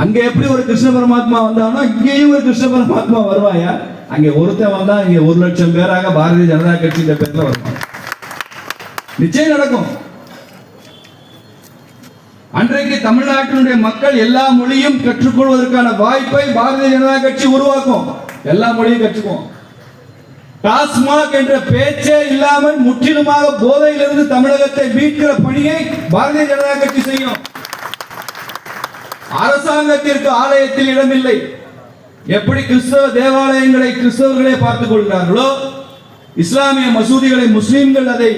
அங்க எப்படி ஒரு கிருஷ்ண பரமாத்மா வந்தானோ இங்கேயும் ஒரு கிருஷ்ண பரமாத்மா வருவாயா? அங்க ஒருத்தன் வந்தா இங்க ஒரு லட்சம் பேராக பாரதிய ஜனதா கட்சியின் பேர்ல வருவாங்க நிச்சயம் நடக்கும். அன்றைக்கு தமிழ்நாட்டினுடைய மக்கள் எல்லா மொழியும் கற்றுக்கொள்வதற்கான வாய்ப்பை பாரதிய ஜனதா கட்சி உருவாக்கும். எல்லா மொழியும் கற்றுக்குவோம் டாஸ்மாக் என்ற பேச்சே இல்லாமல் முற்றிலுமாக போதையிலிருந்து தமிழகத்தை மீட்கிற பணியை பாரதிய ஜனதா கட்சி செய்யும். அரசாங்கத்திற்கு ஆலயத்தில் இடமில்லை. எப்படி கிறிஸ்தவ தேவாலயங்களை கிறிஸ்தவர்களே பார்த்துக் கொள்கிறார்களோ இஸ்லாமிய மசூதிகளை முஸ்லிம்கள் அதை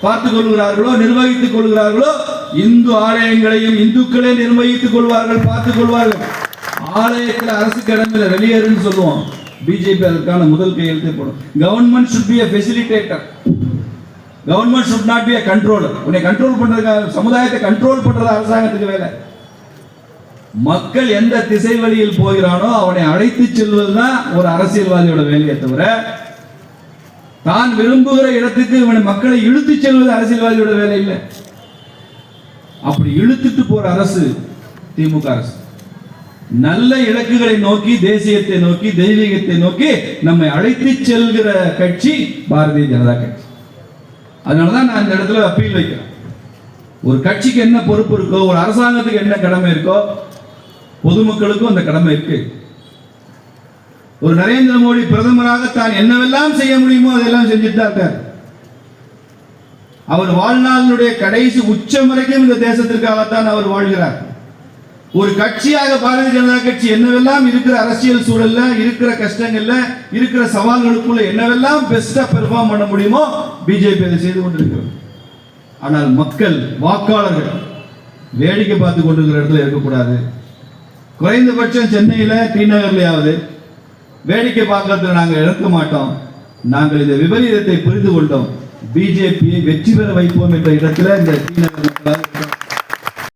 பார்த்துக் கொள்கிறார்களோ நிர்வகித்துக் கொள்கிறார்களோ இந்து ஆலயங்களையும் இந்துக்களே நிர்வகித்துக் கொள்வார்கள் பார்த்துக் கொள்வார்கள். ஆலயத்தில் அரசுக்கு இடமில்லை வெளியேறுன்னு சொல்லுவோம். பிஜேபி அதற்கான முதல் கையெழுத்தை போடும். Government should be facilitator government should not be controller உன்னை கண்ட்ரோல் பண்றதுக்காக சமுதாயத்தை கண்ட்ரோல் பண்றது அரசாங்கத்துக்கு வேலை. மக்கள் எந்த திசை வழியில் போகிறானோ அவனை அழைத்து செல்வதுதான் ஒரு அரசியல்வாதியோட வேலையை தவிர தான் விரும்புகிற இடத்துக்கு இவனை மக்களை இழுத்து செல்வது அரசியல்வாதியோட வேலை இல்லை. அப்படி இழுத்துட்டு போற அரசு திமுக அரசு. நல்ல இலக்குகளை நோக்கி தேசியத்தை நோக்கி தெய்வீகத்தை நோக்கி நம்மை அழைத்து செல்கிற கட்சி பாரதிய ஜனதா கட்சி. அதனாலதான் நான் இந்த இடத்துல அப்பீல் வைக்கிறேன். ஒரு கட்சிக்கு என்ன பொறுப்பு இருக்கோ ஒரு அரசாங்கத்துக்கு என்ன கடமை இருக்கோ பொதுமக்களுக்கும் அந்த கடமை இருக்கு. ஒரு நரேந்திர மோடி பிரதமராக தான் என்னவெல்லாம் செய்ய முடியுமோ அதெல்லாம் செஞ்சுட்டு தான் இருக்கார். அவர் வாழ்நாளினுடைய கடைசி உச்சம் வரைக்கும் இந்த தேசத்திற்காகத்தான் அவர் வாழ்கிறார். ஒரு கட்சியாக பாரதிய ஜனதா கட்சி என்னவெல்லாம் இருக்கிற அரசியல் சூழல்ல இருக்கிற கஷ்டங்கள்ல இருக்கிற சவால்களுக்குள்ள என்னவெல்லாம் பெஸ்டா பெர்ஃபார்ம் பண்ண முடியுமோ பிஜேபி அதை செய்து கொண்டிருக்கிறது. ஆனால் மக்கள் வாக்காளர்கள் வேடிக்கை பார்த்து கொண்டிருக்கிற இடத்துல இருக்கக்கூடாது. குறைந்தபட்சம் சென்னையில டி வேடிக்கை பார்க்கறதுல நாங்கள் இழக்க மாட்டோம். நாங்கள் இந்த விபரீதத்தை புரிந்து கொண்டோம். பிஜேபியை வெற்றி பெற வைப்போம் என்ற இடத்துல இந்த டி நகர் மக்களால்